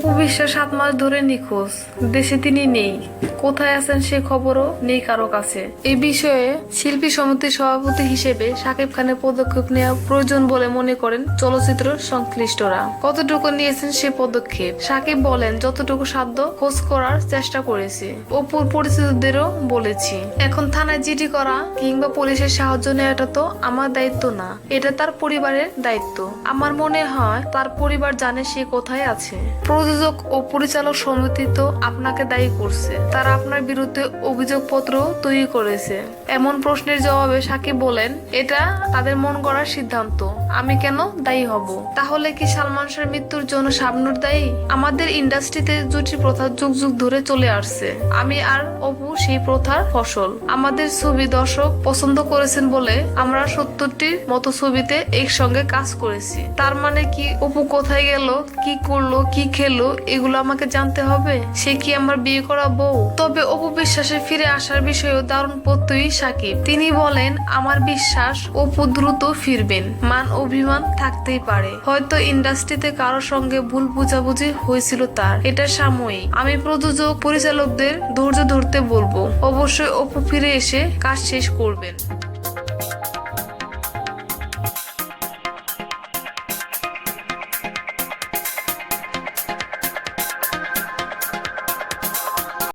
বিশ্বাস সাত মাস ধরে নিখোঁজ। দেশে তিনি নেই। কোথায় আছেন সে খবরও নেই কারও কাছে। এই বিষয়ে শিল্পী সমিতির সভাপতি হিসেবে সাকিব খানের পদক্ষেপ নেওয়া প্রয়োজন বলে মনে করেন চলচ্চিত্র সংশ্লিষ্টরা। কতটুকু নিয়েছেন সে পদক্ষেপ? সাকিব বলেন, যতটুকু সাধ্য খোঁজ করার চেষ্টা করেছি। অপুর পরিচিতদেরও বলেছি। এখন থানায় জিডি করা কিংবা পুলিশের সাহায্য নেওয়াটা তো আমার দায়িত্ব না। এটা তার পরিবারের দায়িত্ব। আমার মনে হয় তার পরিবার জানে সে কোথায় আছে। প্রযোজক ও পরিচালক সমিতি তো আপনাকে দায়ী করছে। তারা আপনার বিরুদ্ধে অভিযোগপত্র তৈরি করেছে। এমন প্রশ্নের জবাবে সাকিব বলেন, এটা তাদের মন গড়ার সিদ্ধান্ত। আমি কেন দায়ী হব? তাহলে কি সালমান শাহর মৃত্যুর জন্য শাবনুর দায়ী? আমাদের ইন্ডাস্ট্রিতে জুটি প্রথা যুগ যুগ ধরে চলে আসছে। আমি আর অপু সেই প্রথার ফসল। আমাদের ছবি দর্শক পছন্দ করেছেন বলে আমরা সত্তরটির মতো ছবিতে একসঙ্গে কাজ করেছি। তার মানে কি অপু কোথায় গেল, কি করল, কি খেলো, এগুলো আমাকে জানতে হবে? সে কি আমার বিয়ে করা বউ? তবে অপু বিশ্বাসে ফিরে আসার বিষয়েও দারুণ প্রত্যয়ী সাকিব। তিনি বলেন, আমার বিশ্বাস, অপু দ্রুত ফিরবেন। মান অভিমান থাকতেই পারে। হয়তো ইন্ডাস্ট্রিতে কারও সঙ্গে ভুল বুঝাবুঝি হয়েছিল তার। এটা সাময়িক। আমি প্রযোজক, পরিচালকদের ধৈর্য ধরতে বলব। অবশ্যই অপু ফিরে এসে কাজ শেষ করবেন।